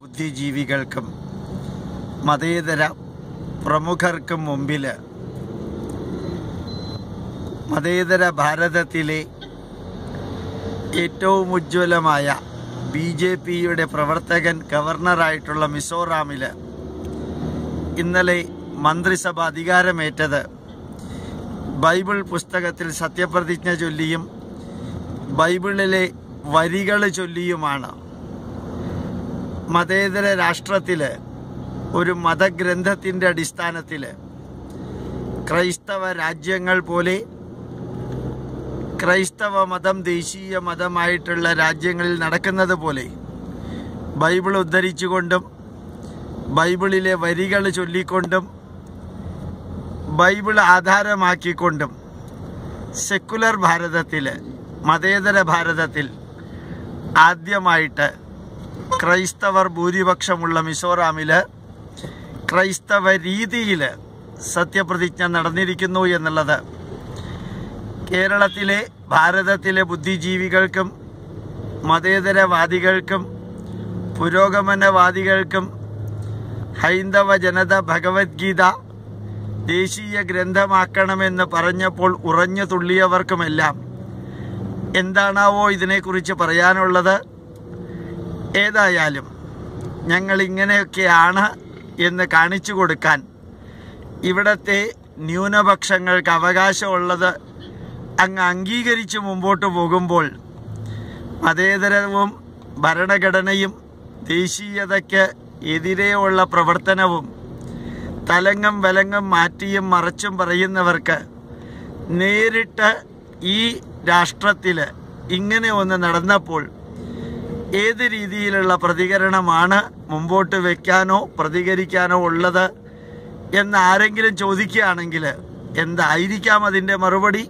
ബുദ്ധിജീവികൾക്കും മതേതര പ്രമുഖർക്കും മുമ്പിൽ മതേതര ഭാരതത്തിലെ ഏറ്റവും ഉജ്ജ്വലമായ ബി ജെ പിയുടെ പ്രവർത്തകൻ ഗവർണറായിട്ടുള്ള മിസോറാമിൽ ഇന്നലെ മന്ത്രിസഭ അധികാരമേറ്റത് ബൈബിൾ പുസ്തകത്തിൽ സത്യപ്രതിജ്ഞ ചൊല്ലിയും ബൈബിളിലെ വരികൾ ചൊല്ലിയുമാണ്. മതേതര രാഷ്ട്രത്തിൽ ഒരു മതഗ്രന്ഥത്തിന്റെ അടിസ്ഥാനത്തിൽ ക്രൈസ്തവ രാജ്യങ്ങൾ പോലെ ക്രൈസ്തവ മതം ദേശീയ മതമായിട്ടുള്ള രാജ്യങ്ങളിൽ നടക്കുന്നത് പോലെ ബൈബിൾ ഉദ്ധരിച്ചുകൊണ്ടും ബൈബിളിലെ വരികൾ ചൊല്ലിക്കൊണ്ടും ബൈബിൾ ആധാരമാക്കിക്കൊണ്ടും സെക്കുലർ ഭാരതത്തിൽ മതേതര ഭാരതത്തിൽ ആദ്യമായിട്ട് ക്രൈസ്തവർ ഭൂരിപക്ഷമുള്ള മിസോറാമിൽ ക്രൈസ്തവ രീതിയിൽ സത്യപ്രതിജ്ഞ നടന്നിരിക്കുന്നു എന്നുള്ളത് കേരളത്തിലെ ഭാരതത്തിലെ ബുദ്ധിജീവികൾക്കും മതേതരവാദികൾക്കും പുരോഗമനവാദികൾക്കും ഹൈന്ദവ ജനത ഭഗവത്ഗീത ദേശീയ ഗ്രന്ഥമാക്കണമെന്ന് പറഞ്ഞപ്പോൾ ഉറഞ്ഞു തുള്ളിയവർക്കുമെല്ലാം. എന്താണാവോ ഇതിനെക്കുറിച്ച് പറയാനുള്ളത്? ഏതായാലും ഞങ്ങൾ ഇങ്ങനെയൊക്കെയാണ് എന്ന് കാണിച്ചു കൊടുക്കാൻ ഇവിടത്തെ ന്യൂനപക്ഷങ്ങൾക്ക് അവകാശമുള്ളത് അങ്ങ് അംഗീകരിച്ച് മുമ്പോട്ട് പോകുമ്പോൾ മതേതരവും ഭരണഘടനയും ദേശീയതയ്ക്ക് എതിരെയുള്ള പ്രവർത്തനവും തലങ്ങും വലങ്ങും മാറ്റിയും മറച്ചും പറയുന്നവർക്ക് നേരിട്ട് ഈ രാഷ്ട്രത്തിൽ ഇങ്ങനെ ഒന്ന് നടന്നപ്പോൾ ഏത് രീതിയിലുള്ള പ്രതികരണമാണ് മുമ്പോട്ട് വയ്ക്കാനോ പ്രതികരിക്കാനോ ഉള്ളത് എന്ന് ആരെങ്കിലും ചോദിക്കുകയാണെങ്കിൽ എന്തായിരിക്കാം അതിന്റെ മറുപടി?